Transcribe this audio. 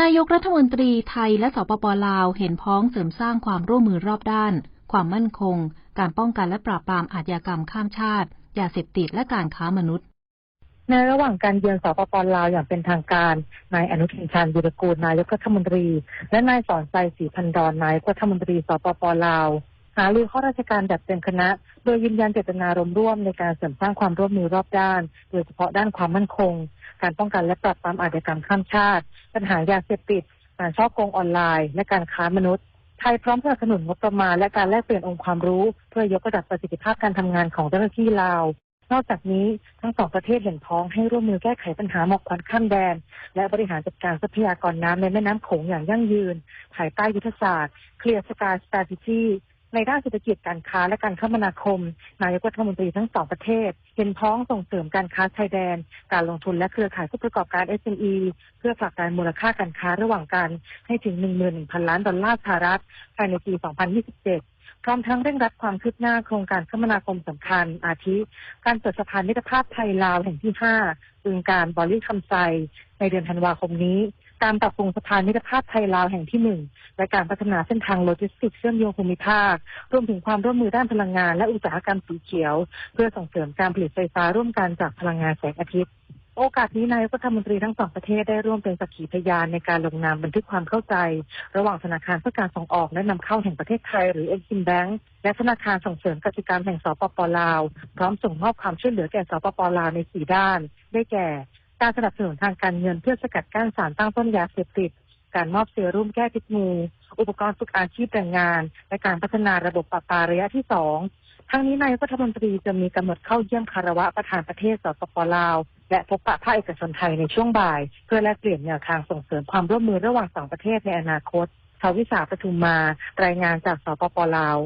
นายกรัฐมนตรีไทยและสปปลาวเห็นพ้องเสริมสร้างความร่วมมือรอบด้าน ความมั่นคง การป้องกันและปราบปรามอาชญากรรมข้ามชาติ ยาเสพติดและการค้ามนุษย์ในระหว่างการเยือนสปปลาวอย่างเป็นทางการ นายอนุทินชาญวีรกูลนายกรัฐมนตรี และนายสอนใจศรีพันดอนนายกรัฐมนตรีสปปลาว หารือข้าราชการแบบเต็มคณะ โดยยืนยันเจตนารมณ์ร่วมในการเสริมสร้างความร่วมมือรอบด้าน โดยเฉพาะด้านความมั่นคง การป้องกันและปราบปรามอาชญากรรมข้ามชาติ ปัญหายาเสพติดการช่อโกงออนไลน์ และการค้ามนุษย์ไทยพร้อมสนับสนุนงบประมาณและการแลกเปลี่ยนองค์ความรู้ เพื่อยกระดับประสิทธิภาพการทำงานของเจ้าหน้าที่ลาว นอกจากนี้ทั้งสองประเทศเห็นพ้องให้ร่วมมือแก้ไขปัญหาหมอกควันข้ามแดน และบริหารจัดการทรัพยากรน้ำในแม่น้ำโขงอย่างยั่งยืน ภายใต้ยุทธศาสตร์ Clear Sky Strategy ในด้านเศรษฐกิจการค้าและการคมนาคม นายกรัฐมนตรีทั้งสองประเทศ เห็นพ้องส่งเสริมการค้าชายแดน การลงทุนและเครือข่ายผู้ประกอบการ SME เพื่อผลักดันมูลค่าการค้าระหว่างกันให้ถึง 11,000 ล้านดอลลาร์สหรัฐภายในปี 2027พร้อมทั้งเร่งรัดความคืบหน้าโครงการคมนาคมสำคัญ อาทิ การเปิดสะพานมิตรภาพไทยลาวแห่งที่ 5 บึงการบอลลี่คำไซ ในเดือนธันวาคมนี้การปรับปรุงสะพานมิตรภาพไทยลาวแห่งที่หนึ่งและการพัฒนาเส้นทางโลจิสติกส์เชื่อมโยงภูมิภาค รวมถึงความร่วมมือด้านพลังงานและอุตสาหกรรมสีเขียว เพื่อส่งเสริมการผลิตไฟฟ้าร่วมกันจากพลังงานแสงอาทิตย์โอกาสนี้นายกรัฐมนตรีทั้งสองประเทศได้ร่วมเป็นสักขีพยานในการลงนามบันทึกความเข้าใจ ระหว่างธนาคารเพื่อการส่งออกและนำเข้าแห่งประเทศไทยหรือ Exim Bank และธนาคารส่งเสริมกสิกรรแห่งสปปลาว พร้อมส่งมอบความช่วยเหลือแก่สปปลาวในสี่ด้าน ได้แก่ การสนับสนุนทางการเงินเพื่อสกัดกั้นสารตั้งต้นยาเสพติด การมอบเซรุ่มแก้พิษงูอุปกรณ์ฝึกอาชีพแรงงาน และการพัฒนาระบบปราปาระยะที่สองทั้งนี้นายกรัฐมนตรีจะมีกำหนดเข้าเยี่ยมคารวะประธานประเทศสปปลาว และพบปะภาคเอกชนไทยในช่วงบ่าย เพื่อแลกเปลี่ยนแนวทางส่งเสริมความร่วมมือระหว่างสองประเทศในอนาคตชาวิสาปทุมมา รายงานจากสปปลาว